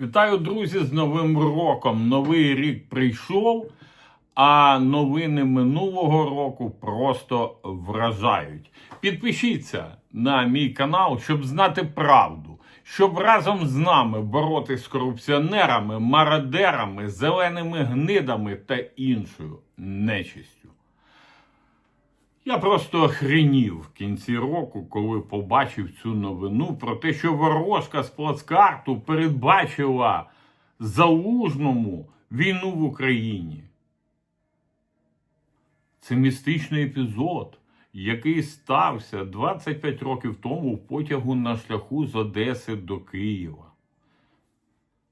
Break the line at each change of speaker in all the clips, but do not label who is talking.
Вітаю, друзі, з Новим роком. Новий рік прийшов, а новини минулого року просто вражають. Підпишіться на мій канал, щоб знати правду, щоб разом з нами боротися з корупціонерами, мародерами, зеленими гнидами та іншою нечистю. Я просто охренів в кінці року, коли побачив цю новину про те, що ворожка з плацкарту передбачила залужному війну в Україні. Це містичний епізод, який стався 25 років тому в потягу на шляху з Одеси до Києва.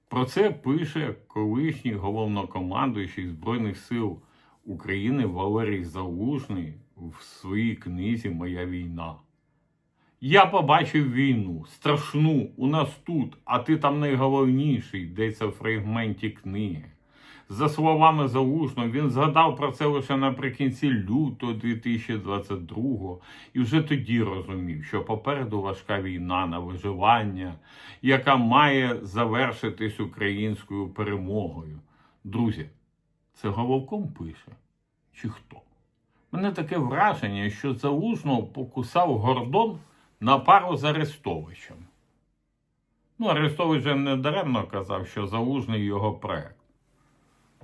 Про це пише колишній головнокомандуючий Збройних сил України Валерій Залужний в своїй книзі Моя війна. Я побачив війну страшну у нас тут, а ти там найголовніший, йдеться в фрагменті книги. За словами Залужного, він згадав про це лише наприкінці лютого 2022-го і вже тоді розумів, що попереду важка війна на виживання, яка має завершитись українською перемогою. Друзі, це головком пише? Чи хто? Мене таке враження, що Залужного покусав Гордон на пару з Арестовичем. Ну, Арестович же не даремно казав, що Залужний його проект.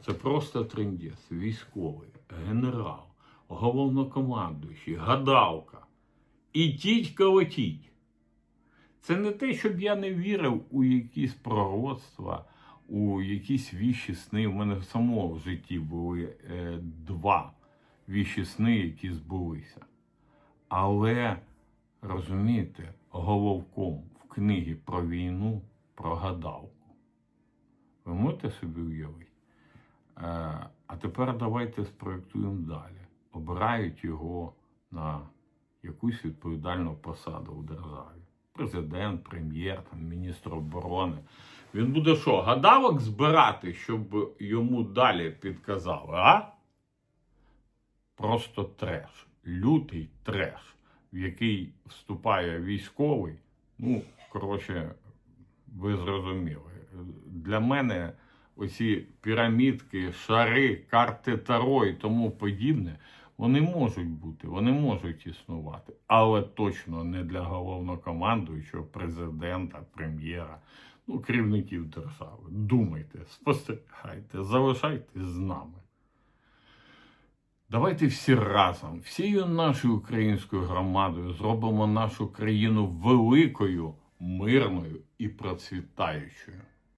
Це просто трендець, військовий, генерал, головнокомандуючий, гадалка. І тіть колотіть. Це не те, щоб я не вірив у якісь пророцтва, у якісь віщі сни. У мене самого в житті були е, два віщі сни, які збулися. Але розумієте, головком в книгі про війну про гадалку. Ви можете собі уявити? Е, а тепер давайте спроектуємо далі. Обирають його на якусь відповідальну посаду в державі. Президент, прем'єр, там, міністр оборони. Він буде що, гадалок збирати, щоб йому далі підказали, а? Просто треш, лютий треш, в який вступає військовий. Ну, коротше, ви зрозуміли. Для мене оці пірамідки, шари, карти Таро і тому подібне, вони можуть бути, вони можуть існувати, але точно не для головнокомандуючого, президента, прем'єра, ну, керівників держави. Думайте, спостерігайте, залишайтесь з нами. Давайте всі разом, всією нашою українською громадою зробимо нашу країну великою, мирною і процвітаючою.